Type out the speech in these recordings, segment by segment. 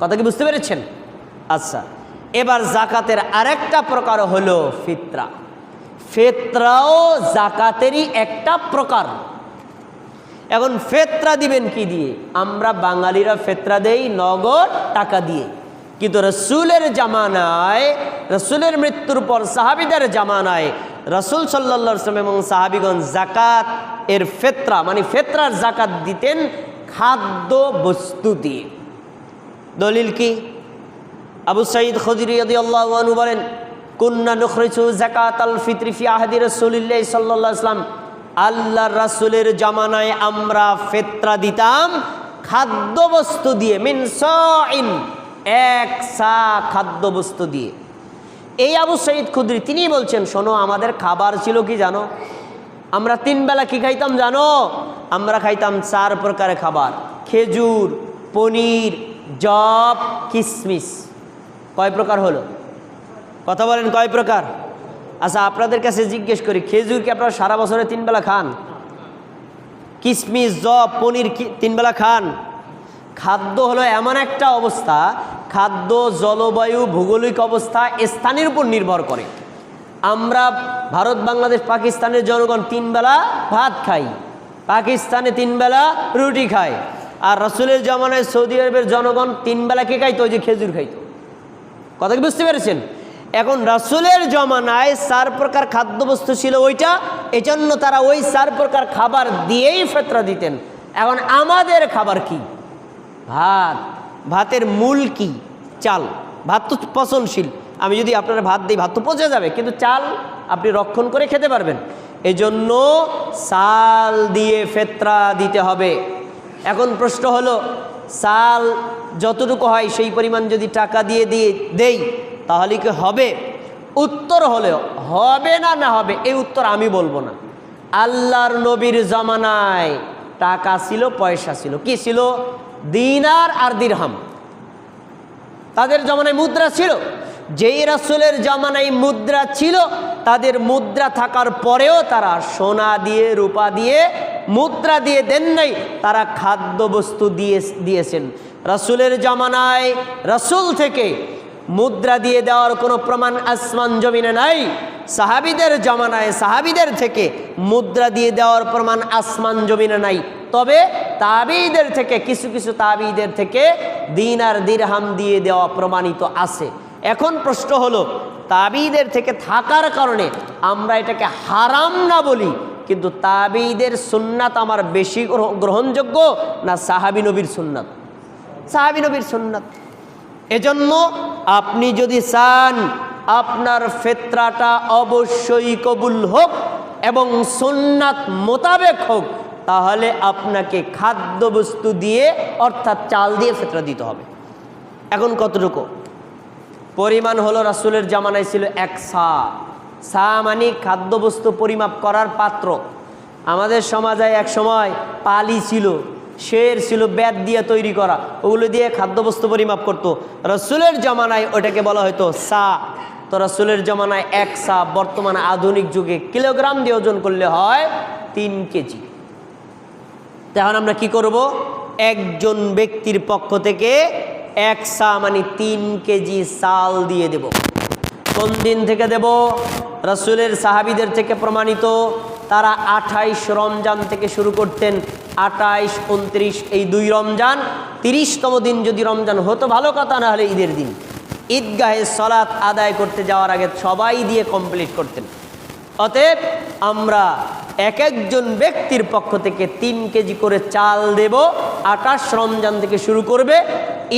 কথা কি বুঝতে পেরেছেন? আচ্ছা এবার জাকাতের আরেকটা প্রকার হলো ফিতরা। ফেতরাও জাকাতেরই একটা প্রকার। এখন ফেতরা দিবেন কি দিয়ে? আমরা বাঙালিরা ফেতরা দেই নগদ টাকা দিয়ে। কিন্তু রসুলের জামানায়, রসুলের মৃত্যুর পর সাহাবিদের জামানায় রসুল সাল্লা সাল্লাম এবং সাহাবিগঞ্জ জাকাত এর ফেতরা মানে ফেতরার জাকাত দিতেন খাদ্য বস্তু দিয়ে। দলিল কি? আবু সাইদ খদির আল্লাহ বলেন, কুন্না নখরিছু জাকাত আল ফিত্রি ফি আহাদি রসুলিল্লাহ সাল্লাহ ইসলাম আল্লাহ রাসুলের জামানায় আমরা ফেতরা দিতাম খাদ্যবস্তু দিয়ে, মিন ইন এক সা খাদ্যবস্তু দিয়ে। এই আবু সঈদ খুদ্রি, তিনি বলছেন, শোনো, আমাদের খাবার ছিল কি জানো? আমরা তিন বেলা কি খাইতাম জানো? আমরা খাইতাম চার প্রকারের খাবার, খেজুর, পনির জব কিসমিস। কয় প্রকার হলো? কথা বলেন, কয় প্রকার? আচ্ছা আপনাদের কাছে জিজ্ঞেস করি, খেজুর কি আপনারা সারা বছরে তিনবেলা খান? কিসমিস, জব, পনির কি- তিন খান? খাদ্য হলো এমন একটা অবস্থা, খাদ্য, জলবায়ু, ভৌগোলিক অবস্থা স্থানের উপর নির্ভর করে। আমরা ভারত, বাংলাদেশ, পাকিস্তানের জনগণ তিনবেলা ভাত খাই, পাকিস্তানে তিনবেলা রুটি খায় আর রসুলের জমানায় সৌদি আরবের জনগণ তিন বেলা কে খাইতো? ওই যে খেজুর খাইতো। কথা কি বুঝতে পেরেছেন? এখন রাসুলের জমানায় চার প্রকার খাদ্যবস্তু ছিল ওইটা, এজন্য তারা ওই চার প্রকার খাবার দিয়েই ফেতরা দিতেন। এখন আমাদের খাবার কি? ভাত। ভাতের মূল কি? চাল। ভাত তো পচনশীল। আমি যদি আপনার ভাত দিই, ভাত তো পচে যাবে, কিন্তু চাল আপনি রক্ষণ করে খেতে পারবেন। এজন্য চাল দিয়ে ফেতরা দিতে হবে। এখন প্রশ্ন হলো চাল যতটুকু হয় সেই পরিমাণ যদি টাকা দিয়ে দিয়ে দেই, তাহলে কি হবে? উত্তর হলেও হবে না না হবে, এই উত্তর আমি বলব না। আল্লাহর নবীর জমানায় টাকা ছিল, পয়সা ছিল। কি ছিল? দিনার আর দিরহাম। তাদের জমানায় মুদ্রা ছিল। যেই রাসুলের জমানায় মুদ্রা ছিল, তাদের মুদ্রা থাকার পরেও তারা সোনা দিয়ে, রূপা দিয়ে মুদ্রা দিয়ে দেন নাই, তারা খাদ্যবস্তু দিয়ে, দিয়েছেন। রাসুলের জমানায় রাসুল থেকে মুদ্রা দিয়ে দেওয়ার কোনো প্রমাণ আসমান জমিনে নাই। সাহাবিদের জমানায় সাহাবিদের থেকে মুদ্রা দিয়ে দেওয়ার প্রমাণ আসমান জমিনে নাই। তবে তাবিদের থেকে, কিছু কিছু তাবিদের থেকে দিন আর দিরহাম দিয়ে দেওয়া প্রমাণিত আছে। এখন প্রশ্ন হলো, তাবিদের থেকে থাকার কারণে আমরা এটাকে হারাম না বলি কিন্তু তাবিদের সুন্নাত আমার বেশি গ্রহণযোগ্য না সাহাবি নবীর সুন্নাত? সাহাবি নবীর সুন্নাত। এজন্য আপনি যদি চান আপনার ফেতরাটা অবশ্যই কবুল হোক এবং সুন্নাত মোতাবেক হোক, তাহলে আপনাকে খাদ্যবস্তু দিয়ে অর্থাৎ চাল দিয়ে ফেতরা দিতে হবে। এখন কতটুকু? পরিমাণ হলো রাসুলের জামানায় ছিল এক সা সা মানে খাদ্যবস্তু পরিমাপ করার পাত্র। আমাদের সমাজে এক সময় পালি ছিল, শের ছিল ব্যাত দিয়ে তৈরি করা। ওগুলো দিয়ে খাদ্যবস্তু পরিমাপ করত। রসুলের জমানায় ওটাকে বলা হতো সা। তো রসুলের জমানায় এক সা, বর্তমানে আধুনিক যুগে কিলোগ্রাম দিয়ে ওজন করলে হয় তিন কেজি। তখন আমরা কি করব? একজন ব্যক্তির পক্ষ থেকে এক সা মানে তিন কেজি সাল দিয়ে দেব। কোন দিন থেকে দেব? রসুলের সাহাবিদের থেকে প্রমাণিত, তারা আঠাইশ রমজান থেকে শুরু করতেন, আঠাইশ, উনত্রিশ, এই দুই রমজান, তিরিশতম দিন যদি রমজান হতো, ভালো কথা না হলে ঈদের দিন। ঈদগাহে সলাৎ আদায় করতে যাওয়ার আগে সবাই দিয়ে কমপ্লিট করতেন। অতএব আমরা এক একজন ব্যক্তির পক্ষ থেকে তিন কেজি করে চাল দেব আকাশ রমজান থেকে শুরু করবে,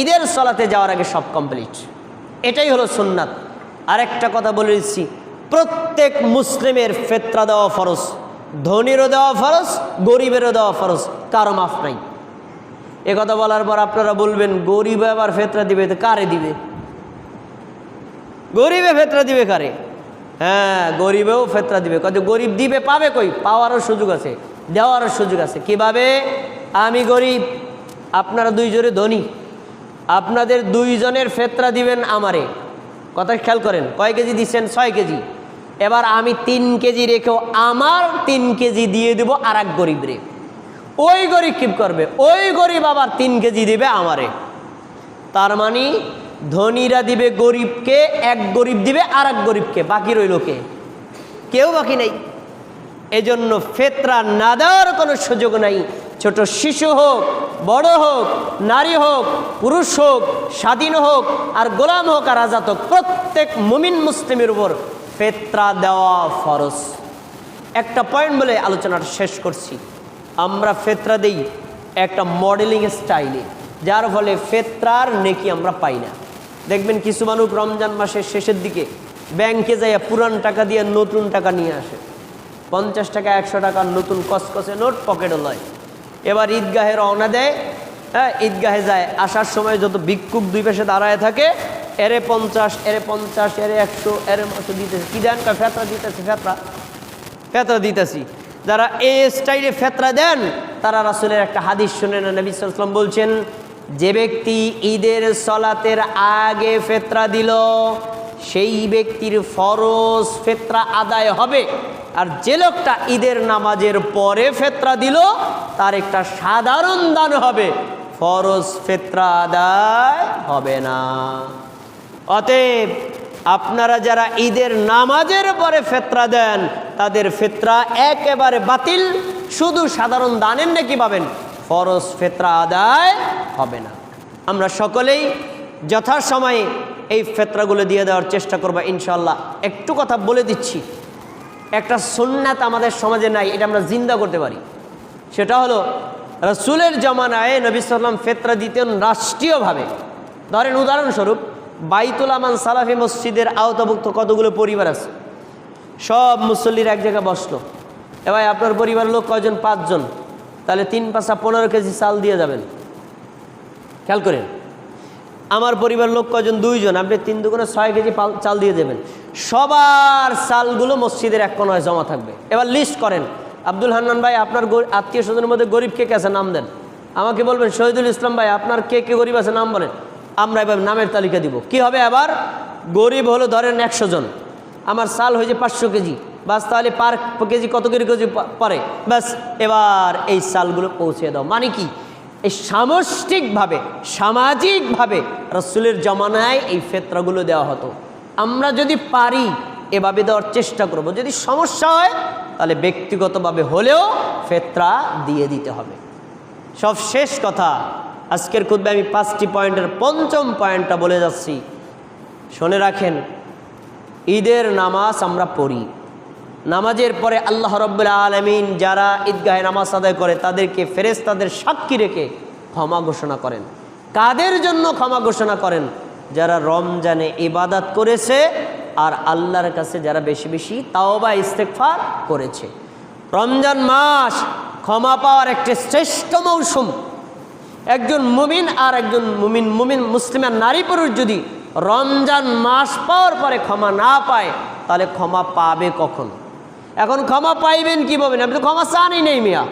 ঈদের সলাতে যাওয়ার আগে সব কমপ্লিট এটাই হলো সুন্নাত। আরেকটা কথা বলে দিচ্ছি। প্রত্যেক মুসলিমের ফেতরা দেওয়া ফরজ, ধনীরও দেওয়া ফরজ, গরিবেরও দেওয়া ফরজ, কারও মাফ নাই। এ কথা বলার পর আপনারা বলবেন, গরিব আবার ফেতরা দিবে, তো কারে দিবে? গরিবে ফেতরা দিবে কারে? হ্যাঁ গরিবেও ফেতরা দিবে। কত গরিব দিবে, পাবে কই? পাওয়ারও সুযোগ আছে, দেওয়ারও সুযোগ আছে। কীভাবে আমি গরিব, আপনারা দুইজনে ধনী। আপনাদের দুইজনের ফেতরা দিবেন আমারে। কথা খেয়াল করেন, কয় কেজি দিচ্ছেন? ছয় কেজি। এবার আমি তিন কেজি রেখেও আমার তিন কেজি দিয়ে দেব আর এক গরিব রে। ওই গরিব কি করবে? ওই গরিব আবার তিন কেজি দিবে আমারে। তার মানে ধনীরা দিবে গরিবকে, এক গরিব দিবে আর এক গরিবকে। বাকি রইল কে? কেউ বাকি নেই। এজন্য ফেতরা না দেওয়ার কোনো সুযোগ নাই। ছোট শিশু হোক, বড় হোক, নারী হোক, পুরুষ হোক, স্বাধীন হোক, আর গোলাম হোক আর আজাদ হোক, প্রত্যেক মুমিন মুসলিমের উপর ফেতরা দেওয়া ফরজ। একটা পয়েন্ট বলে আলোচনাটা শেষ করছি। আমরা ফেতরা দেই একটা মডেলিং স্টাইলে যার ফলে ফেতরার নেকি আমরা পাই না। দেখবেন কিছু মানুষ রমজান মাসের শেষের দিকে ব্যাংকে যাইয়া পুরান টাকা দিয়ে নতুন টাকা নিয়ে আসে। পঞ্চাশ টাকা, একশো টাকার নতুন কসকসে নোট পকেটে লয়। এবার ঈদগাহে রওনা দেয় হ্যাঁ ঈদগাহে যায়, আসার সময় যত ভিক্ষুক দুই পাশে দাঁড়ায় থাকে এরে পঞ্চাশ এরে পঞ্চাশ, এরে একশো, এরে মতো দিতেছে। কী দেন? কয়, ফেতরা দিতেছে, ফেতরা। ফেতরা দিতেছি। যারা এ স্টাইলে ফেতরা দেন, তারা রাসুলের একটা হাদিস শুনে না নবী বলছেন, যে ব্যক্তি ঈদের সলাতের আগে ফেতরা দিল, সেই ব্যক্তির ফরজ ফেতরা আদায় হবে। আর যে লোকটা ঈদের নামাজের পরে ফেতরা দিল, তার একটা সাধারণ দান হবে। ফরজ ফেতরা আদায় হবে না। অতএব আপনারা যারা ঈদের নামাজের পরে ফেতরা দেন, তাদের ফেতরা একেবারে বাতিল। শুধু সাধারণ দানের নাকি পাবেন, ফরজ ফেতরা আদায় হবে না। আমরা সকলেই যথাসময়ে এই ফেতরাগুলো দিয়ে দেওয়ার চেষ্টা করব ইনশাল্লাহ একটু কথা বলে দিচ্ছি। একটা সুন্নাত আমাদের সমাজে নাই, এটা আমরা জিন্দা করতে পারি। সেটা হলো, রসুলের জমানায় নবী সাল্লাম ফেতরা দিতেন রাষ্ট্রীয়ভাবে। ধরেন উদাহরণস্বরূপ বাইতুল আমান সালাফি মসজিদের আওতাভুক্ত কতগুলো পরিবার আছে? সব মুসল্লির এক জায়গায় বসল। এবার আপনার পরিবারের লোক কয়জন? পাঁচজন। তাহলে তিন পাঁচা পনেরো কেজি চাল দিয়ে যাবেন। খেয়াল করেন। আমার পরিবার লোক কয়জন? দুইজন। আপনি তিন দুগুণে ছয় কেজি চাল দিয়ে দেবেন। সবার চালগুলো মসজিদের এক কোনায় জমা থাকবে। এবার লিস্ট করেন। আব্দুল হান্নান ভাই, আপনার আত্মীয় স্বজনের মধ্যে গরিব কে কে আছে? নাম দেন। আমাকে বলবেন, শহীদুল ইসলাম ভাই, আপনার কে কে গরিব আছে? নাম বলেন। আমরা এবার নামের তালিকা দিব। কি হবে আবার? গরিব হলো ধরেন একশো জন। আমার চাল হয়েছে পাঁচশো কেজি। বাস তাহলে পার কেজি কত কেজি কেজি পারে ব্যাস এবার এই সালগুলো পৌঁছে দাও। মানে কি? এই সামষ্টিকভাবে, সামাজিকভাবে রসুলের জমানায় এই ফেতরাগুলো দেওয়া হতো। আমরা যদি পারি এভাবে দেওয়ার চেষ্টা করব। যদি সমস্যা হয়, তাহলে ব্যক্তিগতভাবে হলেও ফেতরা দিয়ে দিতে হবে। সব শেষ কথা। আজকের খুদ্ে আমি পাঁচটি পয়েন্টের পঞ্চম পয়েন্টটা বলে যাচ্ছি। শুনে রাখেন, ঈদের নামাজ আমরা পড়ি। নামাজের পরে আল্লাহ রব্বুল্লা আলমিন যারা ঈদগাহে নামাজ আদায় করে, তাদেরকে ফেরেস তাদের সাক্ষী রেখে ক্ষমা ঘোষণা করেন। কাদের জন্য ক্ষমা ঘোষণা করেন? যারা রমজানে ইবাদাত করেছে আর আল্লাহর কাছে যারা বেশি বেশি তাও বা ইস্তেকফার করেছে। রমজান মাস ক্ষমা পাওয়ার একটি শ্রেষ্ঠ মৌসুম। একজন মুমিন আর একজন মুমিন মুমিন মুসলিমের নারী পুরুষ যদি রমজান মাস পাওয়ার পরে ক্ষমা না পায়, তাহলে ক্ষমা পাবে কখন? এখন ক্ষমা পাইবেন কি পাবেন আপনি তো ক্ষমা চানই নেই মিয়া।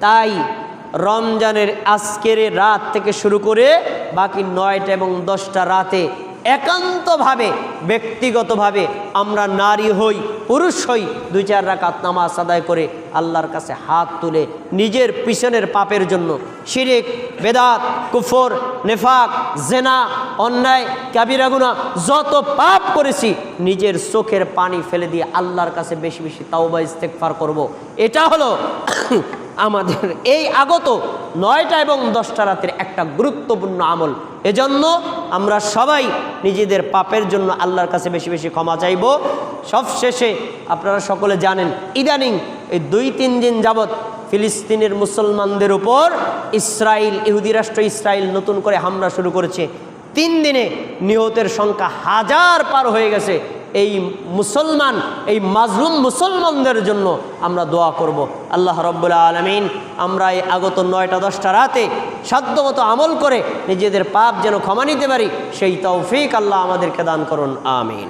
তাই রমজানের আজকের রাত থেকে শুরু করে বাকি নয়টা এবং দশটা রাতে একান্তভাবে, ব্যক্তিগতভাবে আমরা নারী হই, পুরুষ হই, দুই চার রাকাত নামাজ আদায় করে আল্লাহর কাছে হাত তুলে নিজের পিছনের পাপের জন্য শিরিক, বেদাত, কুফর, নেফাক, জেনা, অন্যায় কাবিরাগুনা যত পাপ করেছি, নিজের চোখের পানি ফেলে দিয়ে আল্লাহর কাছে বেশি বেশি তাওবা ইস্তেকফার করব। এটা হলো আমাদের এই আগত নয়টা এবং দশটা রাতের একটা গুরুত্বপূর্ণ আমল এজন্য আমরা সবাই নিজেদের পাপের জন্য আল্লাহর কাছে বেশি বেশি ক্ষমা চাইব। সব শেষে আপনারা সকলে জানেন, ইদানিং এই দুই তিন দিন যাবৎ ফিলিস্তিনের মুসলমানদের উপর ইসরায়েল ইহুদি রাষ্ট্র ইসরায়েল নতুন করে হামলা শুরু করেছে। তিন দিনে নিহতের সংখ্যা হাজার পার হয়ে গেছে। এই মুসলমান, এই মাজলুম মুসলমানদের জন্য আমরা দোয়া করব। আল্লাহ রব্বুল্লা আলমিন, আমরা এই আগত নয়টা দশটা রাতে সাধ্যমতো আমল করে নিজেদের পাপ যেন ক্ষমা নিতে পারি, সেই তৌফিক আল্লাহ আমাদেরকে দান করুন, আমিন।